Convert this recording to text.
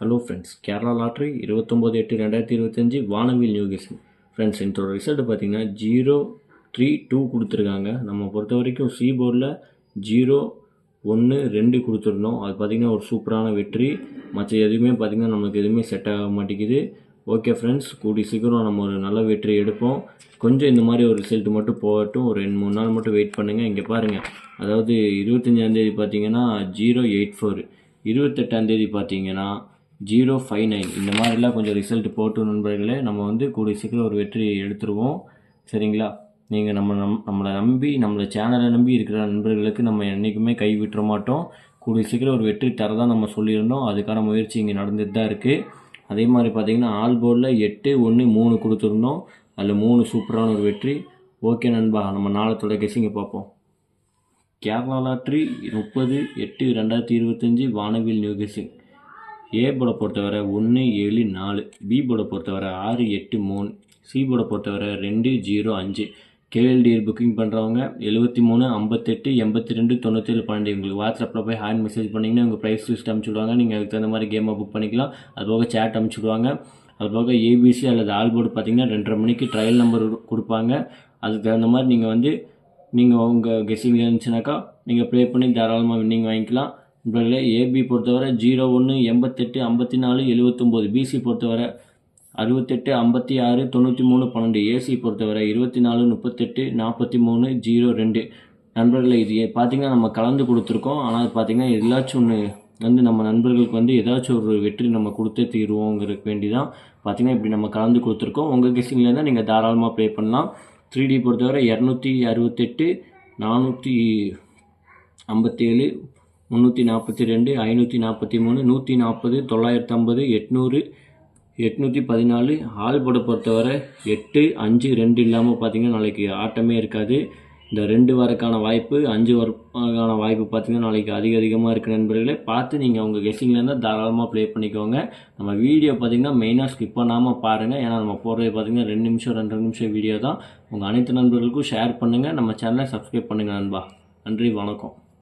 Hello friends Kerala lottery இருபத்தொம்போது எட்டு ரெண்டாயிரத்தி இருபத்தஞ்சி வானவில் நியூகேஷன் ஃப்ரெண்ட்ஸ் இதோட ரிசல்ட் பார்த்தீங்கன்னா ஜீரோ த்ரீ டூ கொடுத்துருக்காங்க. நம்ம பொறுத்த வரைக்கும் சி போர்டில் ஜீரோ ஒன்று ரெண்டு கொடுத்துருந்தோம் அது பார்த்திங்கன்னா ஒரு சூப்பரான வெற்றி. மற்ற எதுவுமே பார்த்திங்கன்னா நமக்கு எதுவுமே செட் ஆக மாட்டேங்குது. ஓகே ஃப்ரெண்ட்ஸ் கூடி சீக்கிரம் நம்ம ஒரு நல்ல வெற்றி எடுப்போம். கொஞ்சம் இந்த மாதிரி ஒரு ரிசல்ட் மட்டும் போகட்டும். ஒரு ரெண்டு மூணு நாள் மட்டும் வெயிட் பண்ணுங்கள் இங்கே பாருங்கள் அதாவது இருபத்தஞ்சாந்தேதி பார்த்தீங்கன்னா ஜீரோ எயிட் ஃபோர் இருபத்தெட்டாந்தேதி பார்த்தீங்கன்னா ஜீரோ ஃபைவ் நைன். இந்த மாதிரிலாம் கொஞ்சம் ரிசல்ட் போட்டு நண்பர்களே. நம்ம வந்து கூடிய சீக்கிரம் ஒரு வெற்றி எடுத்துருவோம். சரிங்களா? நீங்கள் நம்ம நம் நம்மளை நம்பி நம்மளை சேனலை நம்பி இருக்கிற நண்பர்களுக்கு நம்ம என்றைக்குமே கை விட்டுற மாட்டோம். கூடிய சீக்கிரம் ஒரு வெற்றி தரதான் நம்ம சொல்லியிருந்தோம். அதுக்கான முயற்சி இங்கே நடந்துட்டு தான் இருக்குது அதே மாதிரி பார்த்தீங்கன்னா ஆல் போர்டில் எட்டு ஒன்று மூணு கொடுத்துருந்தோம். அதில் மூணு சூப்பரான ஒரு வெற்றி. ஓகே நண்பா நம்ம நாளை தொலைக்கேசி இங்கே பார்ப்போம். கேரளா லாட்ரி முப்பது எட்டு ரெண்டாயிரத்தி இருபத்தஞ்சி வானவில் நியூகேசிங் ஏ போர்டை பொறுத்தவரை ஒன்று ஏழு நாலு. பி போர்டை பொறுத்தவரை ஆறு எட்டு மூணு. சி போர்டை பொறுத்தவரை ரெண்டு ஜீரோ அஞ்சு. கேஎல்டிஎல் புக்கிங் பண்ணுறவங்க எழுபத்தி மூணு ஐம்பத்தெட்டு எண்பத்தி ரெண்டு தொண்ணூற்றேழு பன்னெண்டு. உங்களுக்கு வாட்ஸ்அப்பில் போய் ஹேண்ட் மெசேஜ் பண்ணிங்கன்னா உங்கள் ப்ரைஸ் லிஸ்ட் அனுப்பிச்சுடுவாங்க நீங்கள் அதுக்கு தகுந்த மாதிரி கேமை புக் பண்ணிக்கலாம் அதுபோக சேட் அனுப்பிச்சுடுவாங்க அதுபோக ஏபிசி அல்லது ஆல் போர்டு பார்த்தீங்கன்னா ரெண்டரை மணிக்கு ட்ரையல் நம்பர் கொடுப்பாங்க. அதுக்கு தகுந்த மாதிரி நீங்கள் வந்து நீங்கள் உங்கள் கெஸ்ஸிங் இருந்துச்சுனாக்கா நீங்கள் ப்ளே பண்ணி தாராளமாக வின்னிங் வாங்கிக்கலாம். நண்பர்களே ஏபி பொறுத்தவரை ஜீரோ ஒன்று எண்பத்தெட்டு ஐம்பத்தி நாலு எழுபத்தொம்போது பிசி பொறுத்தவரை அறுபத்தெட்டு ஐம்பத்தி ஆறு தொண்ணூற்றி மூணு பன்னெண்டு ஏசி பொறுத்தவரை இருபத்தி நாலு முப்பத்தெட்டு நாற்பத்தி மூணு ஜீரோ ரெண்டு. நண்பர்களை இது பார்த்திங்கன்னா நம்ம கலந்து கொடுத்துருக்கோம். ஆனால் பார்த்திங்கன்னா எல்லாச்சும் ஒன்று வந்து நம்ம நண்பர்களுக்கு வந்து ஏதாச்சும் ஒரு வெற்றி நம்ம கொடுத்தே தீருவோங்கிறதுக்கு வேண்டி தான் பார்த்திங்கன்னா இப்படி நம்ம கலந்து கொடுத்துருக்கோம். உங்கள் கெஸ்ஸிங்கில் தான் நீங்கள் தாராளமாக ப்ளே பண்ணலாம். த்ரீ டி பொறுத்தவரை இரநூத்தி அறுபத்தெட்டு நானூற்றி ஐம்பத்தேழு முந்நூற்றி நாற்பத்தி ரெண்டு ஐநூற்றி நாற்பத்தி மூணு நூற்றி நாற்பது தொள்ளாயிரத்து ஐம்பது எட்நூறு எட்நூற்றி பதினாலு ஆள் போட பொறுத்தவரை எட்டு அஞ்சு ரெண்டு இல்லாமல் பார்த்தீங்கன்னா நாளைக்கு ஆட்டமே இருக்காது. இந்த ரெண்டு வரக்கான வாய்ப்பு அஞ்சு வரக்கான வாய்ப்பு பார்த்தீங்கன்னா நாளைக்கு அதிக அதிகமாக இருக்குது நண்பர்களே. பார்த்து நீங்கள் உங்கள் கெஸ்ஸிங்கில் இருந்தால் தாராளமாக ப்ளே பண்ணிக்கோங்க. நம்ம வீடியோ பார்த்தீங்கன்னா மெயினாக ஸ்கிப் பண்ணாமல் பாருங்கள் ஏன்னா நம்ம போடுறது பார்த்தீங்கன்னா ரெண்டு நிமிஷம் ரெண்டு நிமிஷம் வீடியோ தான். உங்கள் அனைத்து நண்பர்களுக்கும் ஷேர் பண்ணுங்கள் நம்ம சேனலை சப்ஸ்கிரைப் பண்ணுங்கள் நண்பா. நன்றி வணக்கம்.